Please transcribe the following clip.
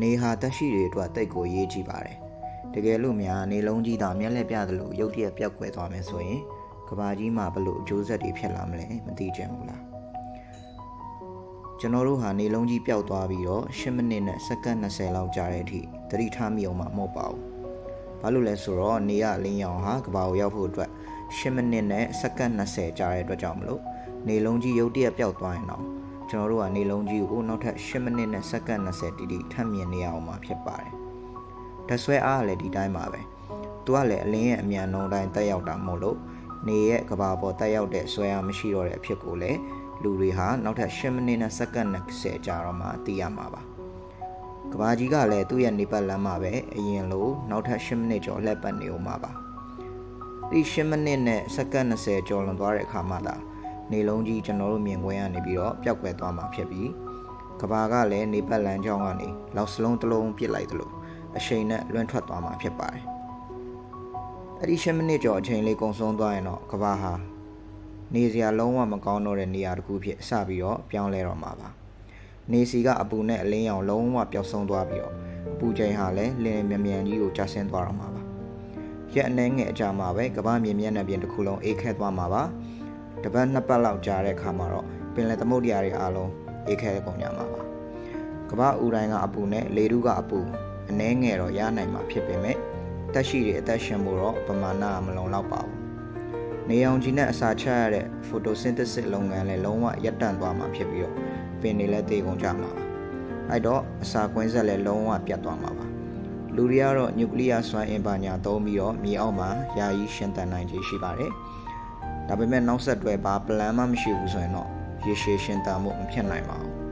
နေဟာတက်ရှိတွေအတွက်တိတ်ကိုရေးကြည့်ပါတယ်တကယ်လို့များနေလုံးကြီးသာမျက်လက်ပြသလိုရုတ်တရက်ပြောက်ကွယ်သွားမယ်ဆိုရင်ကဘာကြီးမှာဘလို့အကျိုးဆက်တွေဖြစ်လာမလဲမသိကြဘူးလားကျွန်တော်တို့ဟာနေလုံးကြီးပျောက်သွားပြီးတော့10မိနစ်နဲ့စက္ကန့်20လောက်ကြာတဲ့အထိသတိထားမိအောင်မှမဟုတ်ပါဘူးဘာလို့လဲဆိုတော့နေရလင်းရောင်ဟာကဘာကိုရောက်ဖို့အတွက်10မိနစ်နဲ့စက္ကန့်20ကြာတဲ့အတွက်ကြောင့်မလို့နေလုံးကြီးရုတ်တရက်ပျောက်သွားရင်တော့ ကျွန်တော်တို့ကနေလုံးကြီးကိုနောက်ထပ်10မိနစ်နဲ့စက္ကန့်20တိတိထပ်မြင်နေရအောင်မှာဖြစ်ပါတယ်။ဓာတ်ဆွဲအားကလည်းဒီတိုင်းပါပဲ။သူကလည်းအလင်းရဲ့အမြန်နှုန်းတိုင်းတက်ရောက်တာမဟုတ်လို့နေရဲ့ကဘာပေါ်တက်ရောက်တဲ့ဆွဲအားမရှိတော့တဲ့အဖြစ်ကိုလည်းလူတွေဟာနောက်ထပ်10မိနစ်နဲ့စက္ကန့်20ကြာတော့မှသိရမှာပါ။ကဘာကြီးကလည်းသူ့ရဲ့နေပတ်လမ်းမှာပဲအရင်လိုနောက်ထပ်10မိနစ်ကျော်လှည့်ပတ်နေဦးမှာပါ။ဒီ10မိနစ်နဲ့စက္ကန့်20ကျော်လွန်သွားတဲ့အခါမှသာ နေလုံးကြီးကျွန်တော်တို့မြင်ကွင်းကနေပြီးတော့ပျောက်ကွယ်သွားမှာဖြစ်ပြီးကဘာကလည်းနေပတ်လမ်းကြောင်းကနေလောက်စလုံးတစ်လုံးပစ်လိုက်သလိုအရှိန်နဲ့လွင့်ထွက်သွားမှာဖြစ်ပါတယ်။အဲ့ဒီ10မိနစ်ကျော်အချိန်လေးကုန်ဆုံးသွားရင်တော့ကဘာဟာနေစရာလုံးဝမကောင်းတော့တဲ့နေရာတစ်ခုဖြစ်စပြီးတော့ပြောင်းလဲတော့မှာပါ။နေစီကအပူနဲ့အလင်းရောင်လုံးဝပျောက်ဆုံးသွားပြီးတော့အပူချိန်ဟာလည်းလင်းမြန်မြန်ကြီးကိုကျဆင်းသွားတော့မှာပါ။ရက်အနှဲငယ်အကြာမှာပဲကဘာမြေမျက်နှာပြင်တစ်ခုလုံးအေးခဲသွားမှာပါ။ တပတ်နှစ်ပတ်လောက်ကြာတဲ့အခါမှာတော့ပင်လယ်သမုဒ္ဒရာတွေအားလုံးအေးခဲကုန်ကြမှာပါကမ္ဘာအူတိုင်းကအပူနဲ့လေထုကအပူအနှဲငယ်တော့ရနိုင်မှာဖြစ်ပေမဲ့တက်ရှိတွေအသက်ရှင်ဖို့တော့ပမာဏမလုံလောက်ပါဘူးနေအောင်ကြီးနဲ့အစာချက်ရတဲ့ photosynthesis လုပ်ငန်းလည်းလုံးဝရပ်တန့်သွားမှာဖြစ်ပြီးတော့ပင်တွေလည်းတေကုန်ကြမှာပါအဲ့တော့အစာကွင်းဆက်လည်းလုံးဝပြတ်သွားမှာပါလူတွေကတော့နျူကလ িয়ার စွမ်းအင်ပါညာသုံးပြီးတော့မြေအောက်မှာယာယီရှင်သန်နိုင်ခြေရှိပါတယ် ဒါပေမဲ့နောက်ဆက်တွဲဘာပလန်မှမရှိဘူးဆိုရင်တော့ရေရှည်ရှင်သန်မှုမဖြစ်နိုင်ပါဘူး